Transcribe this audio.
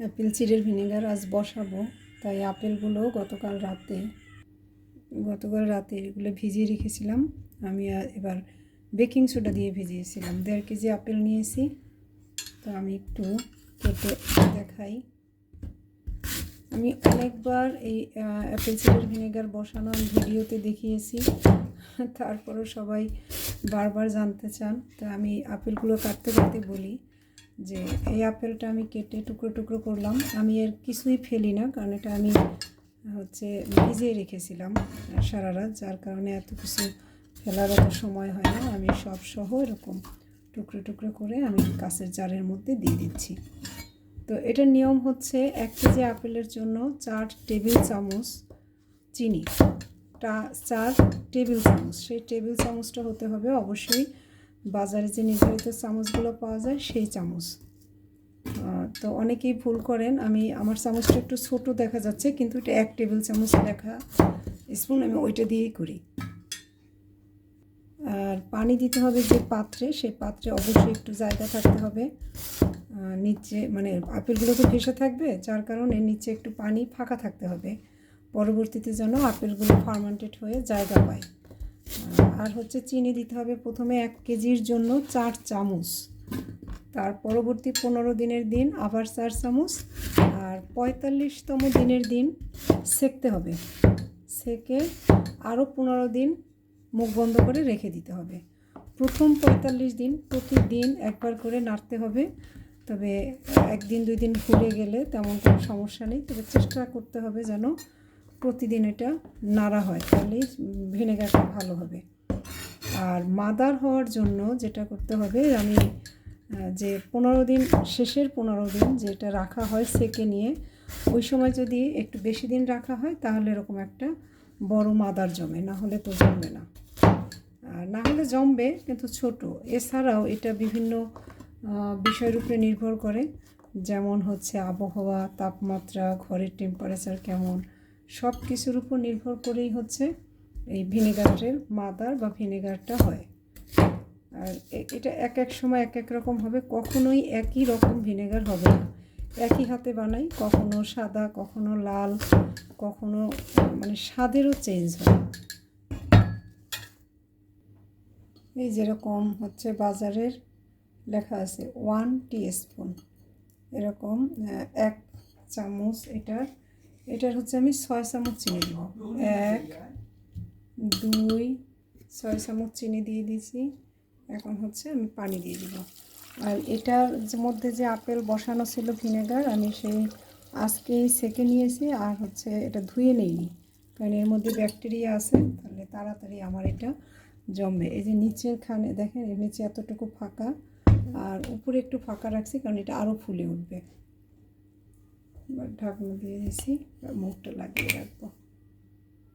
Apple চিড়ের vinegar আজ বসাবো, তাই আপেলগুলো গতকাল রাতে গতকাল রাতে এগুলো ভিজিয়ে রেখেছিলাম। আমি এবার বেকিং সোডা দিয়ে ভিজিয়েছিলাম। দেড় কেজি আপেল নিয়েছি, তো আমি একটু কেটে দেখাই। আমি অনেকবার এই অ্যাপেল সিডার ভিনেগার বসানো আমি ভিডিওতে দেখিয়েছি, তারপরেও সবাই বারবার জানতে চান, তো আমি আপেলগুলো কাটতে কাটতে বলি। যে এই আপেলটা আমি কেটে টুকরো টুকরো করলাম। আমি এর কিছুই ফেলি না, কারণ এটা আমি হচ্ছে ভিজিয়ে রেখেছিলাম সারা রাত, যার কারণে এত কিছু ফেলার অত সময় হয় না। আমি সব সহ এরকম টুকরো টুকরো করে আমি কাঁচের জারের মধ্যে দিয়ে দিচ্ছি। তো এটার নিয়ম হচ্ছে এক কেজি আপেলের জন্য চার টেবিল চামচ চিনি চার টেবিল চামচ। সেই টেবিল চামচটা হতে হবে অবশ্যই বাজারে যে নির্ধারিত চামচগুলো পাওয়া যায় সেই চামচ। তো অনেকেই ভুল করেন। আমি, আমার চামচটা একটু ছোট দেখা যাচ্ছে, কিন্তু এটা এক টেবিল চামচ দেখা স্পুন আমি ওইটা দিয়েই করি। আর পানি দিতে হবে যে পাত্রে, সেই পাত্রে অবশ্যই একটু জায়গা থাকতে হবে। নিচে মানে আপেলগুলো তো ভেসে থাকবে, যার কারণে নিচে একটু পানি ফাঁকা থাকতে হবে। পরবর্তীতে যেন আপেলগুলো ফার্মান্টেড হয়ে জায়গা পায়। আর হচ্ছে চিনি দিতে হবে প্রথমে এক কেজির জন্য চার চামচ। তার পরবর্তী পনেরো দিনের দিন আবার চার চামচ। আর পঁয়তাল্লিশতম দিনের দিন সেকতে হবে। সেকে আরও পনেরো দিন মুখ বন্ধ করে রেখে দিতে হবে। প্রথম পঁয়তাল্লিশ দিন প্রতিদিন একবার করে নাড়তে হবে। তবে একদিন, দুই দিন ভুলে গেলে তেমন কোনো সমস্যা নেই। তবে চেষ্টা করতে হবে যেন প্রতিদিন এটা নাড়া হয়। তাহলেই ভিনেগারটা ভালো হবে। আর মাদার হওয়ার জন্য যেটা করতে হবে, আমি যে পনেরো দিন, শেষের পনেরো দিন যেটা রাখা হয় সেকে নিয়ে, ওই সময় যদি একটু বেশি দিন রাখা হয় তাহলে এরকম একটা বড় মাদার জমে, না হলে তো জমবে না। আর না হলে জমবে কিন্তু ছোট। এছাড়াও এটা বিভিন্ন বিষয়ের উপরে নির্ভর করে। যেমন হচ্ছে আবহাওয়া, তাপমাত্রা, ঘরের টেম্পারেচার কেমন সব কিছুর উপর নির্ভর করেই হচ্ছে। এই ভিনেগারের মাদার বা ভিনেগারটা হয়। আর এটা এক এক সময় এক এক রকম হবে, কখনোই একই রকম ভিনেগার হবে না। একই হাতে বানাই, কখনো সাদা, কখনো লাল, কখনো মানে স্বাদেরও চেঞ্জ হয়। এই যেরকম হচ্ছে বাজারের লেখা আছে ওয়ান টি স্পুন এরকম এক চামচ এটার এটার হচ্ছে আমি ছয় চামচ চিনি দিব। এক দুই, ছয় চামচ চিনি দিয়ে দিয়েছি। এখন হচ্ছে আমি পানি দিয়ে দিব। আর এটার মধ্যে যে আপেল বসানো ছিল ভিনেগার, আমি সেই আজকেই সেকে নিয়েছি আর হচ্ছে এটা ধুয়ে নিইনি। কারণ এর মধ্যে ব্যাকটেরিয়া আছে, তাহলে তাড়াতাড়ি আমার এটা জমবে। এই যে নিচের খানে, দেখেন এর নিচে এতটুকু ফাঁকা। আর উপরে একটু ফাঁকা রাখছি, কারণ এটা আরও ফুলে উঠবে। ঢাকনা দিয়ে দিয়েছি মুখটা লাগিয়ে রাখব।